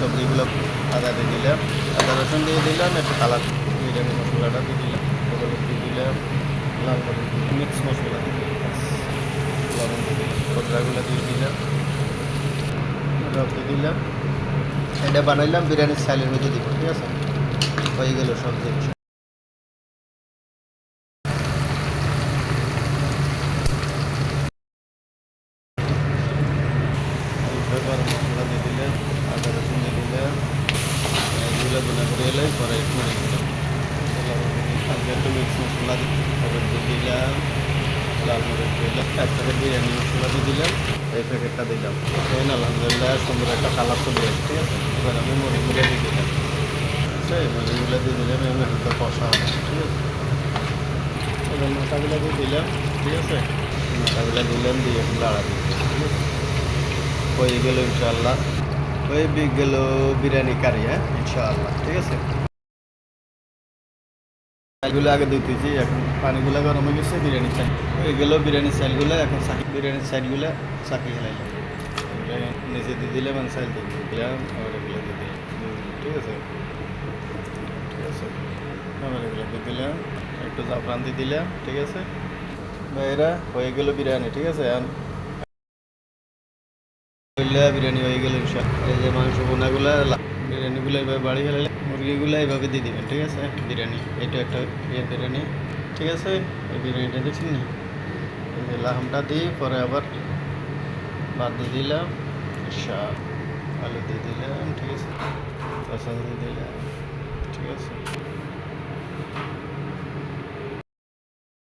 সবজিগুলো আদা দিয়ে দিলাম। আদা রসুন দিয়ে দিলাম, একটু কালার বিরিয়ানি মশলাটা দিয়ে দিলাম, হলুদ দিয়ে দিলাম, লাল মরিচ মিক্স মশলা দিয়ে দিলাম। লবণ দিয়ে দিলাম দিয়ে দিলাম রব দিলাম। এটা বানাইলাম, বিরিয়ানির স্টাইলের মধ্যে দিব, ঠিক আছে? হয়ে গেল সব জিনিস। মশলা দিয়ে দিলাম। দিলাম একটু মিক্স মশলা দিলাম লাল মরিচ দিলাম প্যাকেট বিরিয়ানি মশলা দিয়ে দিলাম এই দিলাম ঠিক আছে এবার আমি মুড়িগুলো দিয়ে দিলাম ঠিক আছে এবার দিলাম ঠিক আছে মাথাগুলো দিলাম দিয়ে দিলাম ঠিক আছে হয়ে গেল ইনশাআল্লাহ হয়ে বি- গেল বিরিয়ানি কারি হ্যাঁ? ইনশাআল্লাহ, ঠিক আছে? চালগুলো আগে ধুতেছি এখন পানিগুলো গরম হয়ে গেছে বিরিয়ানির চাল। হয়ে গেল বিরিয়ানির চালগুলো, এখন সাকি বিরিয়ানির চালগুলো সাকি হেলাইলাম। এগুলো নিচে দিয়ে দিলাম এবং চাল দিয়ে দিলাম, আবার এগুলো দিয়ে দিলাম। ঠিক আছে? ঠিক আছে? আবার এগুলো দিয়ে দিলাম, একটু জাফরান দিয়ে দিলাম, ঠিক আছে? ভাইরা হয়ে গেল বিরিয়ানি, ঠিক আছে? বিরিয়ানি হয়ে গেল এই যে মাংস বোনাগুলো বিরিয়ানিগুলো এইভাবে বাড়ি গেলে মুরগিগুলো এইভাবে দিয়ে দিবেন, ঠিক আছে? বিরিয়ানি, এটা একটা ইয়ে বিরিয়ানি, ঠিক আছে? এই বিরিয়ানিটা দেখছেন না? লাহামটা দিই পরে আবার ভাত দিয়ে দিলাম শাক আলু দিয়ে দিলাম, ঠিক আছে? দিয়ে দিলাম, ঠিক আছে?